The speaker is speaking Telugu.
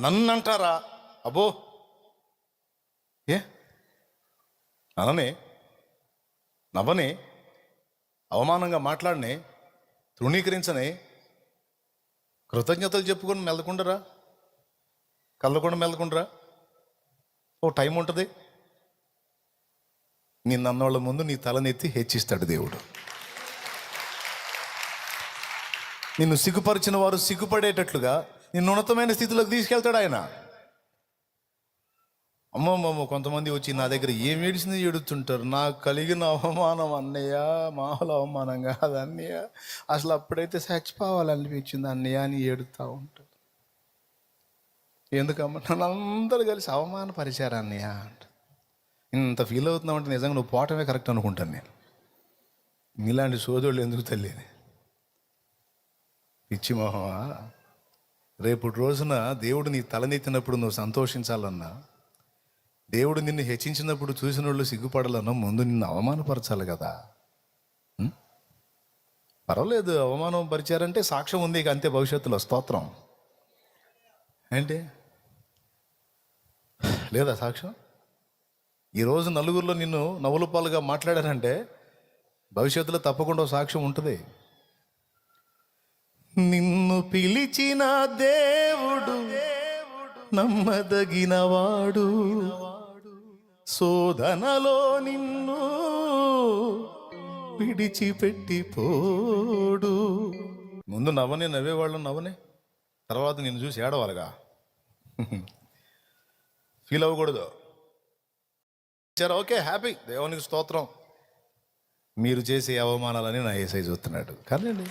నన్ను అంటారా అబ్బో! ఏ? అననే నవ్వనే? అవమానంగా మాట్లాడనే? తృణీకరించనే? కృతజ్ఞతలు చెప్పుకొని మెల్లకుండరా కళ్ళకుండా మెల్లకుండరా ఓ టైం ఉంటుంది. నిన్ను అన్నోళ్ళ ముందు నీ తలనెత్తి హెచ్చిస్తాడు దేవుడు. నిన్ను సిగ్గుపరిచిన వారు సిగ్గుపడేటట్లుగా నిన్ను ఉన్నతమైన స్థితిలోకి తీసుకెళ్తాడు ఆయన. అమ్మమ్మమ్మ కొంతమంది వచ్చి నా దగ్గర ఏం ఏడిచింది ఏడుతుంటారు నాకు కలిగిన అవమానం అన్నయ్య మామూలు అవమానం కాదు అన్నయ్య. అసలు అప్పుడైతే చచ్చిపోవాలనిపించింది అన్నయ్య అని ఏడుతూ ఉంటారు. ఎందుకమ్మా? నన్ను అందరూ కలిసి అవమానపరిచారు అన్నయ్య అంట. ఇంత ఫీల్ అవుతున్నామంటే నిజంగా నువ్వు పోవటమే కరెక్ట్ అనుకుంటాను నేను. నీలాంటి సోదరులు ఎందుకు తల్లిని పిచ్చి మొహమా? రేపు రోజున దేవుడు నీ తలనెత్తినప్పుడు నువ్వు సంతోషించాలన్నా దేవుడు నిన్ను హెచ్చించినప్పుడు చూసిన వాళ్ళు సిగ్గుపడాలన్నా ముందు నిన్ను అవమానపరచాలి కదా. పర్వాలేదు అవమానం పరిచారంటే సాక్ష్యం ఉంది ఇక అంతే భవిష్యత్తులో. స్తోత్రం. ఏంటి? లేదా సాక్ష్యం? ఈరోజు నలుగురిలో నిన్ను నవ్వుల పాలుగా మాట్లాడారంటే భవిష్యత్తులో తప్పకుండా సాక్ష్యం ఉంటుంది. నిన్ను పిలిచిన దేవుడు నమ్మదగినవాడు. శోధనలో నిన్ను విడిచిపెట్టి పోడు ముందు నవ్వనే నవ్వేవాళ్ళు నవ్వనే తర్వాత నిన్ను చూసి ఏడవాలిగా? ఫీల్ అవ్వకూడదు. సరే ఓకే హ్యాపీ. దేవునికి స్తోత్రం. మీరు చేసే అవమానాలని నా ఏసై చూస్తున్నాడు. కానీ